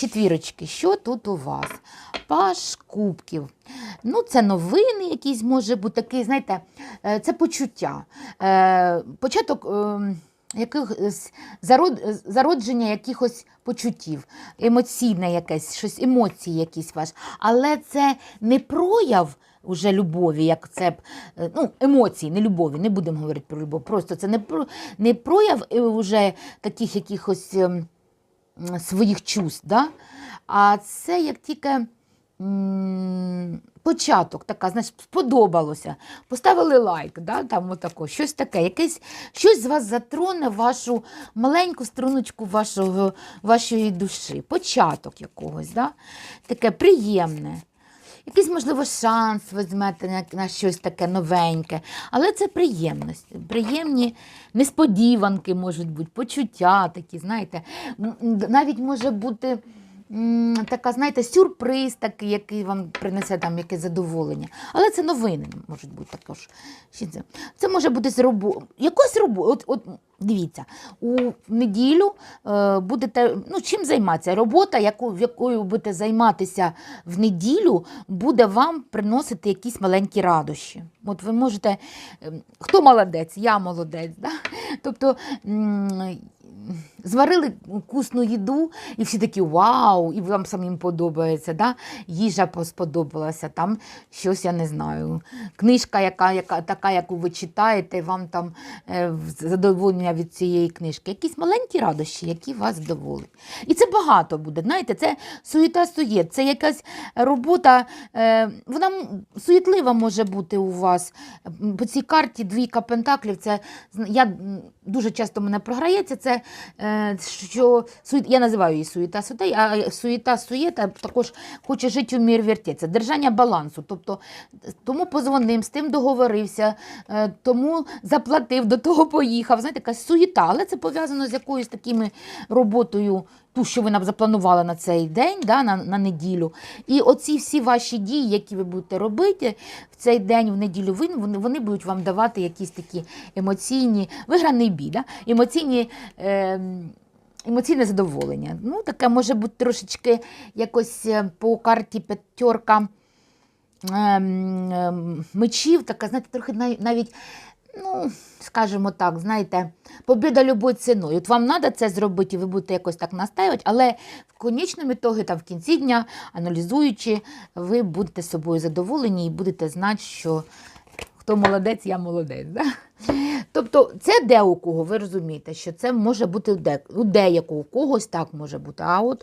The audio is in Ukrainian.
четвірочки, що тут у вас? Паш кубків. Ну, це новини, якісь може бути такий, знаєте, е, це почуття. Е, Початок. е, Якихось зародження якихось почуттів, емоційне якесь, щось, емоції якісь ваш. Але це не прояв уже любові, як це е, ну, емоції, не любові, не будемо говорити про любов. Просто це не, не прояв уже таких якихось ем, своїх чувств, да? а це як тільки початок, така, значить, сподобалося. Поставили лайк, да? там отако, щось таке, якесь, щось з вас затроне вашу маленьку струночку вашого, вашої душі, початок якогось, да? таке приємне. Якийсь, можливо, шанс візьмете на, на щось таке новеньке. Але це приємності. Приємні несподіванки можуть бути, почуття такі, знаєте. Навіть може бути така, знаєте, сюрприз такий, який вам принесе там якесь задоволення. Але це новини можуть бути також. Це, може бути з роботи. Якось роботи. От, от дивіться, у неділю е, будете ну, чим займатися? Робота, яку, якою будете займатися в неділю, буде вам приносити якісь маленькі радощі. От ви можете, ем, хто молодець, я молодець. Да? Тобто зварили вкусну їду, і всі такі вау, і вам самим подобається. Да? Їжа по- сподобалася, там щось я не знаю. Книжка, яка, яка, така, яку ви читаєте, вам там е, задоволення від цієї книжки. Якісь маленькі радощі, які вас задоволять. І це багато буде. Знаєте, це суєта суєт, це якась робота, е, вона суєтлива може бути у вас. По цій карті двійка пентаклів, це я дуже часто мене програється. Це е, що я називаю її суєта сутей, а суєта суєта також хоче жити у мір вертеться. Держання балансу. Тобто тому позвонив, з тим договорився, е, тому заплатив, до того поїхав. Знаєте, якась суєта, але це пов'язано з якоюсь такими роботою. Ту, що ви нам запланували на цей день, да, на, на неділю. І оці всі ваші дії, які ви будете робити в цей день, в неділю, ви- вони, вони будуть вам давати якісь такі емоційні, виграний бій, да? емоційні. Е, Емоційне задоволення. Ну, таке може бути трошечки якось е, по карті п'ятерка ем, ем, мечів, така, знаєте, трохи навіть, ну, скажімо так, знаєте, побіда любою ціною. От вам треба це зробити, і ви будете якось так настаювати, але в конечному ітогі, там, в кінці дня, аналізуючи, ви будете собою задоволені і будете знати, що хто молодець, я молодець. Да? Тобто це де у кого, ви розумієте, що це може бути у деякого, у когось так може бути. А от